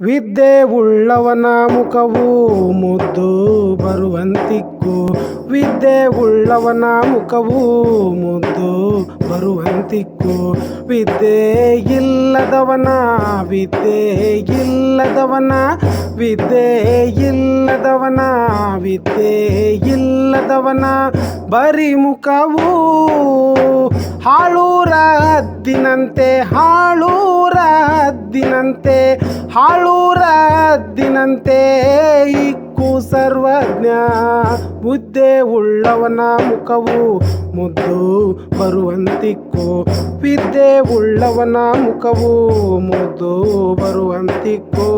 ವಿದ್ಯೆ ಉಳ್ಳವನ ಮುಖವು ಮುದ್ದು ಬರುವಂತಿಕ್ಕು. ವಿದ್ಯೆ ಉಳ್ಳವನ ಮುಖವು ಮುದ್ದು ಬರುವಂತಿಕ್ಕು. ವಿದ್ಯೆ ಇಲ್ಲದವನ ವಿದ್ಯೆ ಇಲ್ಲದವನ ವಿದ್ಯೆ ಇಲ್ಲದವನ ವಿದ್ಯೆ ಇಲ್ಲದವನ ಬರಿ ಮುಖವು ಹಾಳೂರ ಹದ್ದಿನಂತೆ ಹಾಳೂರ ಹದ್ದಿನಂತೆ. ಹಾಳೂರ ದಿನಂತೆ ಇಕ್ಕು ಸರ್ವಜ್ಞ. ಮುದ್ದೆ ಉಳ್ಳವನ ಮುಖವು ಮುದ್ದು ಬರುವಂತಿಕ್ಕು. ವಿದ್ಯೆ ಉಳ್ಳವನ ಮುಖವು ಮುದ್ದು ಬರುವಂತಿಕ್ಕು.